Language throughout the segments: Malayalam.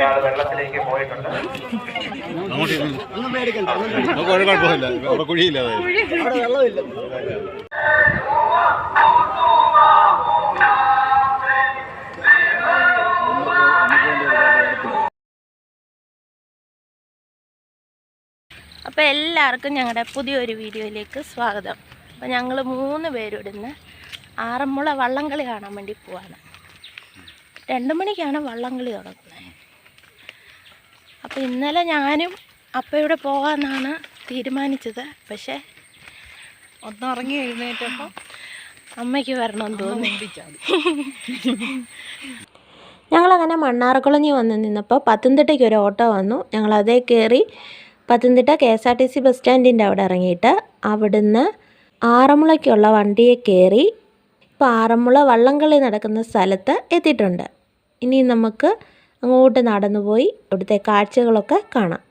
ഒരാൾ വെള്ളത്തിലേക്ക് പോയിട്ടുണ്ട്. കുഴപ്പമില്ല. അവിടെ കുഴിയില്ല അപ്പോൾ എല്ലാവർക്കും ഞങ്ങളുടെ പുതിയൊരു വീഡിയോയിലേക്ക് സ്വാഗതം. അപ്പോൾ ഞങ്ങൾ മൂന്ന് പേരോടുന്ന് ആറന്മുള വള്ളംകളി കാണാൻ വേണ്ടി പോവാണ്. രണ്ട് മണിക്കാണ് വള്ളംകളി തുടങ്ങുന്നത്. അപ്പോൾ ഇന്നലെ ഞാനും അപ്പയുടെ പോകാമെന്നാണ് തീരുമാനിച്ചത്. പക്ഷേ ഒന്നുറങ്ങി എഴുന്നേറ്റപ്പോൾ അമ്മയ്ക്ക് വരണമെന്ന് തോന്നി. ഞങ്ങളങ്ങനെ മണ്ണാർക്കുളഞ്ഞി വന്ന് നിന്നപ്പോൾ പത്തനംതിട്ടയ്ക്ക് ഒരു ഓട്ടോ വന്നു. ഞങ്ങൾ അതേ കയറി Pathanamthitta K S R T C bus സ്റ്റാൻഡിന്റെ അവിടെ ഇറങ്ങിയിട്ട് അവിടുന്ന് ആറന്മുളയ്ക്കുള്ള വണ്ടിയെ കയറി ഇപ്പോൾ ആറന്മുള വള്ളംകളി നടക്കുന്ന സ്ഥലത്ത് എത്തിയിട്ടുണ്ട്. ഇനി നമുക്ക് അങ്ങോട്ട് നടന്നുപോയി ഇവിടുത്തെ കാഴ്ചകളൊക്കെ കാണാം.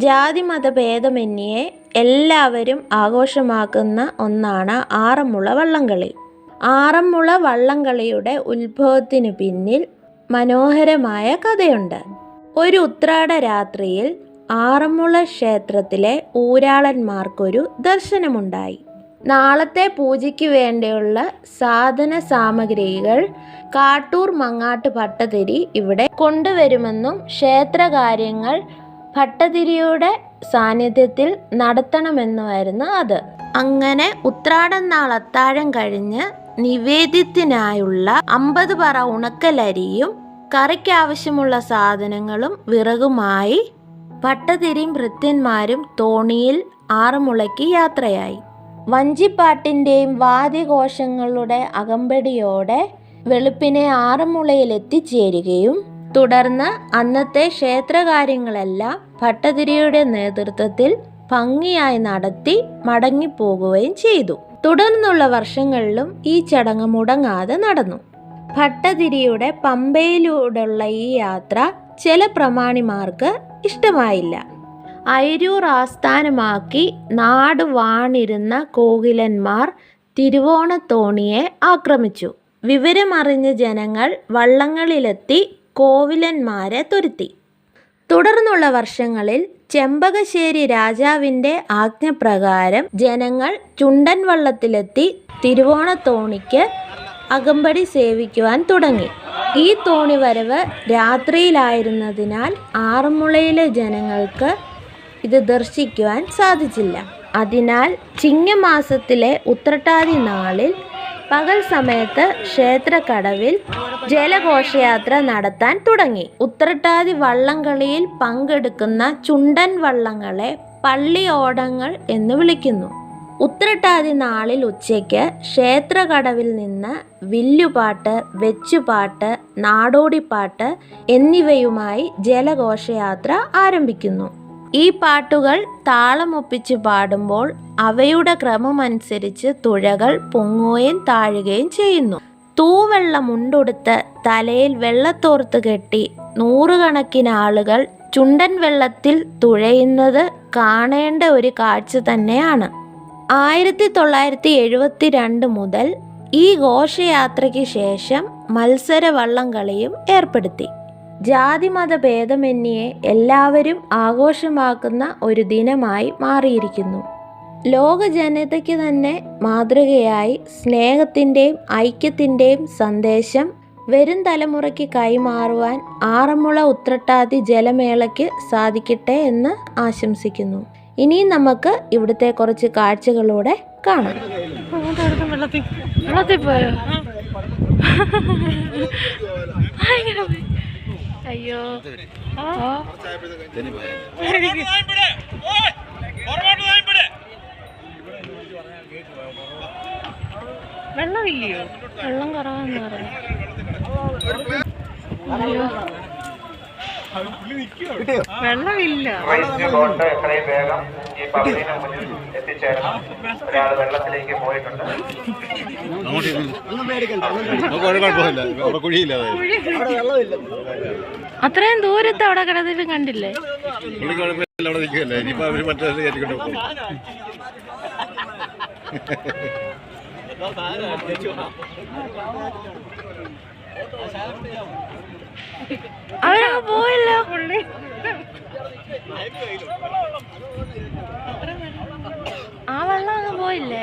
ജാതി മതഭേദമന്യേ എല്ലാവരും ആഘോഷമാക്കുന്ന ഒന്നാണ് ആറന്മുള വള്ളംകളി. ആറന്മുള വള്ളംകളിയുടെ ഉത്ഭവത്തിനു പിന്നിൽ മനോഹരമായ കഥയുണ്ട്. ഒരു ഉത്രാട രാത്രിയിൽ ആറന്മുള ക്ഷേത്രത്തിലെ ഊരാളന്മാർക്കൊരു ദർശനമുണ്ടായി. നാളത്തെ പൂജയ്ക്ക് വേണ്ടിയുള്ള സാധന സാമഗ്രികൾ കാട്ടൂർ മങ്ങാട്ട് ഭട്ടതിരി ഇവിടെ കൊണ്ടുവരുമെന്നും ക്ഷേത്രകാര്യങ്ങൾ ഭട്ടതിരിയുടെ സാന്നിധ്യത്തിൽ നടത്തണമെന്നുമായിരുന്നു അത്. അങ്ങനെ ഉത്രാടം നാൾ അത്താഴം കഴിഞ്ഞ് നിവേദ്യത്തിനായുള്ള അമ്പത് പറ ഉണക്കലരിയും കറിക്കാവശ്യമുള്ള സാധനങ്ങളും വിറകുമായി ഭട്ടതിരിയും ഭൃത്യന്മാരും തോണിയിൽ ആറന്മുളയ്ക്ക് യാത്രയായി. വഞ്ചിപ്പാട്ടിന്റെയും വാദ്യഘോഷങ്ങളുടെ അകമ്പടിയോടെ വെളുപ്പിനെ ആറുമുളയിലെത്തിച്ചേരുകയും തുടർന്ന് അന്നത്തെ ക്ഷേത്രകാര്യങ്ങളെല്ലാം ഭട്ടതിരിയുടെ നേതൃത്വത്തിൽ ഭംഗിയായി നടത്തി മടങ്ങിപ്പോകുകയും ചെയ്തു. തുടർന്നുള്ള വർഷങ്ങളിലും ഈ ചടങ്ങ് മുടങ്ങാതെ നടന്നു. ഭട്ടതിരിയുടെ പമ്പയിലൂടെയുള്ള ഈ യാത്ര ചില പ്രമാണിമാർക്ക് ഇഷ്ടമായില്ല. അയരൂർ ആസ്ഥാനമാക്കി നാട് വാണിരുന്ന കോകിലന്മാർ തിരുവോണത്തോണിയെ ആക്രമിച്ചു. വിവരമറിഞ്ഞ ജനങ്ങൾ വള്ളങ്ങളിലെത്തി കോവിലന്മാരെ തുരുത്തി. തുടർന്നുള്ള വർഷങ്ങളിൽ ചെമ്പകശ്ശേരി രാജാവിന്റെ ആജ്ഞപ്രകാരം ജനങ്ങൾ ചുണ്ടൻ വള്ളത്തിലെത്തി തിരുവോണത്തോണിക്ക് അകമ്പടി സേവിക്കുവാൻ തുടങ്ങി. ഈ തോണി വരവ് രാത്രിയിലായിരുന്നതിനാൽ ആറന്മുളയിലെ ജനങ്ങൾക്ക് ഇത് ദർശിക്കുവാൻ സാധിച്ചില്ല. അതിനാൽ ചിങ്ങമാസത്തിലെ ഉത്രട്ടാതി നാളിൽ പകൽ സമയത്ത് ക്ഷേത്രക്കടവിൽ ജലഘോഷയാത്ര നടത്താൻ തുടങ്ങി. ഉത്രട്ടാതി വള്ളംകളിയിൽ പങ്കെടുക്കുന്ന ചുണ്ടൻ വള്ളങ്ങളെ പള്ളി ഓടങ്ങൾ എന്ന് വിളിക്കുന്നു. ഉത്രട്ടാതി നാളിൽ ഉച്ചയ്ക്ക് ക്ഷേത്രകടവിൽ നിന്ന് വില്ലുപാട്ട് വെച്ചുപാട്ട് നാടോടിപ്പാട്ട് എന്നിവയുമായി ജലഘോഷയാത്ര ആരംഭിക്കുന്നു. ഈ പാട്ടുകൾ താളമൊപ്പിച്ച് പാടുമ്പോൾ അവയുടെ ക്രമമനുസരിച്ച് തുഴകൾ പൊങ്ങുകയും താഴുകയും ചെയ്യുന്നു. തൂവെള്ളം ഉണ്ടൊടുത്ത് തലയിൽ വെള്ളത്തോർത്ത് കെട്ടി നൂറുകണക്കിന് ആളുകൾ ചുണ്ടൻ വെള്ളത്തിൽ തുഴയുന്നത് കാണേണ്ട ഒരു കാഴ്ച തന്നെയാണ്. ആയിരത്തി തൊള്ളായിരത്തി എഴുപത്തി രണ്ട് മുതൽ ഈ ഘോഷയാത്രയ്ക്ക് ശേഷം മത്സര വള്ളംകളിയും ഏർപ്പെടുത്തി. ജാതിമത ഭേദമന്യേ എല്ലാവരും ആഘോഷമാക്കുന്ന ഒരു ദിനമായി മാറിയിരിക്കുന്നു. ലോക ജനതയ്ക്ക് തന്നെ മാതൃകയായി സ്നേഹത്തിന്റെയും ഐക്യത്തിന്റെയും സന്ദേശം വരും തലമുറയ്ക്ക് കൈമാറുവാൻ ആറന്മുള ഉത്രട്ടാതി ജലമേളയ്ക്ക് സാധിക്കട്ടെ എന്ന് ആശംസിക്കുന്നു. ഇനിയും നമുക്ക് ഇവിടുത്തെ കുറച്ച് കാഴ്ചകളൂടെ കാണാം. വെള്ളത്തിൽ. വെള്ളത്തിൽ പോയോ. അയ്യോ. വെള്ളമില്ലയോ? വെള്ളം കുറവാന്ന് പറഞ്ഞു അയ്യോ. വെള്ളമില്ല. ബോട്ട് എത്രയും വേഗം. ഈ പകുതിന് മുന്നിൽ എത്തിച്ചേരണം. ഒരാൾ വെള്ളത്തിലേക്ക് പോയിട്ടുണ്ട്. അത്രയും ദൂരത്ത് അവിടെ കിടന്നിട്ട് കണ്ടില്ലേ? അവിടെ നിൽക്കുകയല്ലേ. മറ്റേ കയറ്റിക്കൊണ്ട് പോകും. ആ വെള്ളം അങ്ങ് പോയില്ലേ?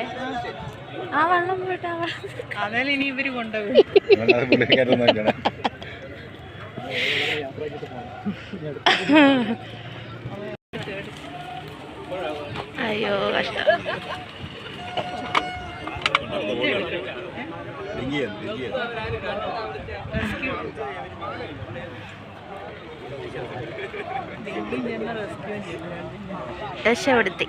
ആ വെള്ളം പോയിട്ട് ആ വെള്ളം അതേലും ഇനി ഇവർ കൊണ്ടുപോയി അയ്യോ കഷ്ടം. ഡിങ്കിയാണ് ഡിങ്കിയാണ് രക്ഷപ്പെടുത്തി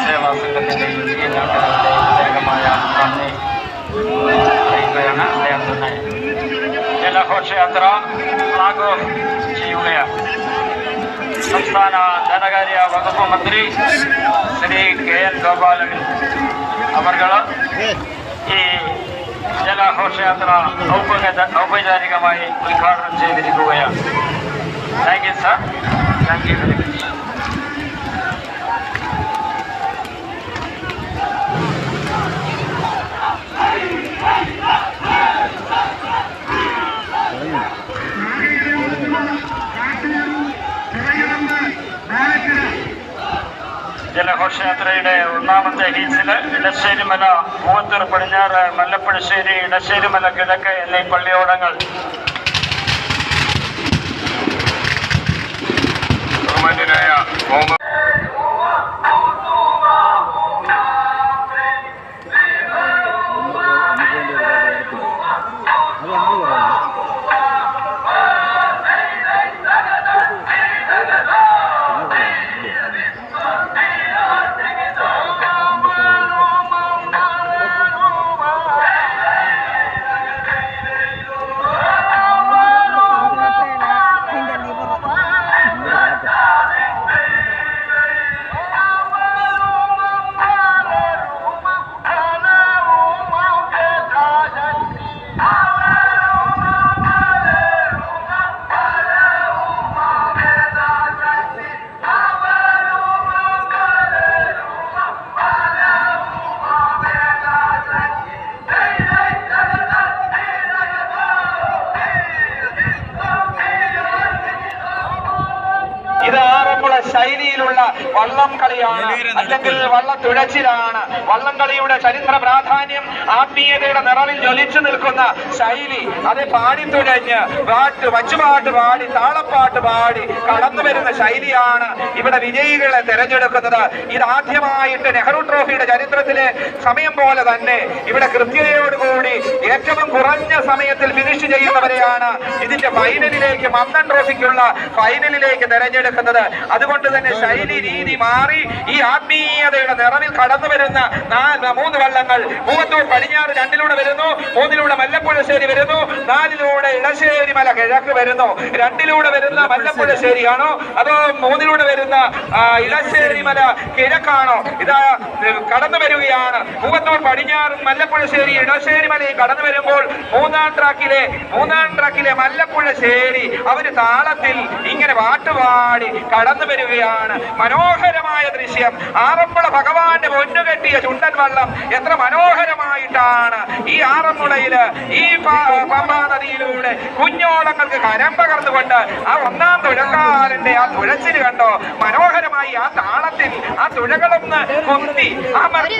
സേവാ സംഘത്തിന്റെ ഈ നാട്ടുകാരുടെ പ്രത്യേകമായ നന്ദി അറിയിക്കുകയാണ് അദ്ദേഹം തന്നെ. ജലഘോഷയാത്ര ഫ്ലാഗ് ഓഫ് ചെയ്യുകയാണ്. സംസ്ഥാന ധനകാര്യ വകുപ്പ് മന്ത്രി ശ്രീ കെ എൻ ഗോപാലൻ അവർകൾ ഈ ഘോഷയാത്ര ഔപചാ- ഔപചാരികമായി ഉദ്ഘാടനം ചെയ്തിരിക്കുകയാണ്. Thank you sir thank you very much ജലഘോഷയാത്രയുടെ ഒന്നാമത്തെ ഹീറ്റ്സിൽ ഇടശ്ശേരിമല പൂവത്തൂർ പടിഞ്ഞാറ് മല്ലപ്പുഴശ്ശേരി ഇടശ്ശേരിമല കിഴക്ക് എന്നീ പള്ളിയോടങ്ങൾ. ബഹുമാന്യനായ വള്ളം കളിയാണ്. അല്ലെങ്കിൽ വള്ളത്തുഴച്ചിലാണ് വള്ളം കളിയുടെ ചരിത്ര പ്രാധാന്യം ആത്മീയതയുടെ നിറവിൽ ജ്വലിച്ചു നിൽക്കുന്ന ശൈലി. അത് പാടിത്തുഴഞ്ഞ് പാട്ട് വച്ചുപാട്ട് പാടി താളപ്പാട്ട് പാടി കടന്നു വരുന്ന ശൈലിയാണ് ഇവിടെ വിജയികളെ തെരഞ്ഞെടുക്കുന്നത്. ഇതാദ്യമായിട്ട് നെഹ്റു ട്രോഫിയുടെ ചരിത്രത്തിലെ സമയം പോലെ തന്നെ ഇവിടെ കൃത്യതയോടുകൂടി ഏറ്റവും കുറഞ്ഞ സമയത്തിൽ ഫിനിഷ് ചെയ്യുന്നവരെയാണ് ഇതിന്റെ ഫൈനലിലേക്ക് മന്ദൻ ട്രോഫിക്കുള്ള ഫൈനലിലേക്ക് തെരഞ്ഞെടുക്കുന്നത്. അതുകൊണ്ട് തന്നെ ശൈലി രീതി മാറി ഈ ആത്മീയതയുടെ നിറവിൽ കടന്നു വരുന്ന മൂന്ന് വള്ളങ്ങൾ. മൂവത്തൂർ പടിഞ്ഞാറ് രണ്ടിലൂടെ വരുന്നു. മൂന്നിലൂടെ മല്ലപ്പുഴശ്ശേരി വരുന്നു. നാലിലൂടെ ഇടശ്ശേരി മല കിഴക്ക് വരുന്നു. രണ്ടിലൂടെ വരുന്ന മല്ലപ്പുഴശ്ശേരിയാണോ അതോ മൂന്നിലൂടെ വരുന്ന ഇടശ്ശേരി മല കിഴക്കാണോ? ഇതാ കടന്നു വരികയാണ്. മൂവത്തൂർ പടിഞ്ഞാറും മല്ലപ്പുഴശ്ശേരി ഇടശ്ശേരി മലയും കടന്നു വരുമ്പോൾ മൂന്നാം ട്രാക്കിലെ മൂന്നാം ട്രാക്കിലെ മല്ലപ്പുഴശ്ശേരി അവർ താളത്തിൽ ഇങ്ങനെ പാട്ടുപാടി കടന്നു വരികയാണ്. മനോഹരമായ ദൃശ്യം. ആറന്മുള ഭഗവാന്റെ പൊന്നുകെട്ടിയ ചുണ്ടൻ വള്ളം എത്ര മനോഹരമായിട്ടാണ് ഈ ആറന്മുളയിൽ ഈ പമ്പാ നദിയിലൂടെ കുഞ്ഞോളങ്ങൾക്ക് കരം പകർന്നുകൊണ്ട് ആ ഒന്നാം തുഴക്കാരന്റെ ആ തുഴച്ചിൽ കണ്ടോ? മനോഹരമായി ആ താളത്തിൽ ആ തുഴകളൊന്ന് കൊത്തി അമർത്തി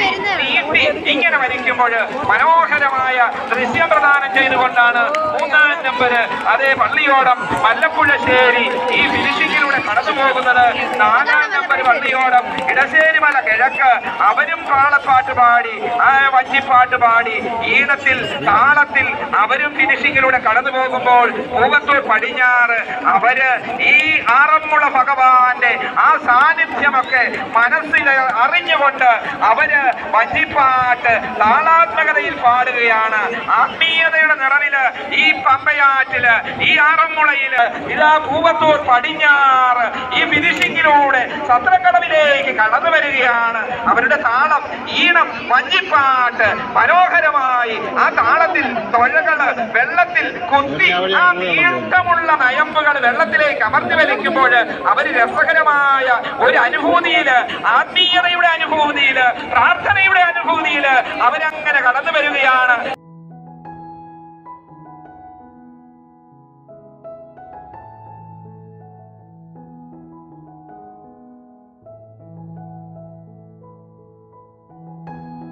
നീട്ടി ഇങ്ങനെ മരിക്കുമ്പോൾ മനോഹരമായ ദൃശ്യം പ്രദാനം ചെയ്തുകൊണ്ടാണ് മൂന്നാം നമ്പർ അതേ പള്ളിയോടം മല്ലപ്പുഴശ്ശേരി ഈ ഫിനിഷിങ്ങിലൂടെ കടന്നു പോകുന്നത് നാലാം നമ്പർ പള്ളിയോടം ഇടശ്ശേരി മല കിഴക്ക്. അവരും കാളപ്പാട്ട് പാടി വഞ്ചിപ്പാട്ട് പാടി. ഈണത്തിൽ താളത്തിൽ അവരും ഫിനിഷിങ്ങിലൂടെ കടന്നു പോകുമ്പോൾ പൂവത്തൂർ പടിഞ്ഞാറ് അവർ ഈ ആറന്മുള ഭഗവാന്റെ ആ സാന്നിധ്യമൊക്കെ മനസ്സിൽ അറിഞ്ഞുകൊണ്ട് അവർ വഞ്ചിപ്പാട്ട് താളാത്മകതയിൽ പാടുകയാണ്. ആത്മീയതയുടെ നിറവിൽ ഈ പമ്പയാറ്റിൽ ഈ ആറന്മുളയിൽ ഇതാ പൂവത്തൂർ പടിഞ്ഞാറ് ഈ ഫിനിഷിങ്ങിലൂടെ സത്രക്കടവിലേക്ക് കടന്നു വരികയാണ്. അവരുടെ താളം ഈണം വഞ്ചിപ്പാട്ട് മനോഹരമായി ആ താളത്തിൽ തൊഴകൾ വെള്ളത്തിൽ കുത്തി ആ നീട്ടമുള്ള നയമ്പുകൾ വെള്ളത്തിലേക്ക് അമർത്തി വലിക്കുമ്പോൾ അവർ രസകരമായ ഒരു അനുഭൂതിയിൽ ആത്മീയതയുടെ അനുഭൂതിയിൽ പ്രാർത്ഥനയുടെ അനുഭൂതിയിൽ അവരങ്ങനെ കടന്നു വരികയാണ്.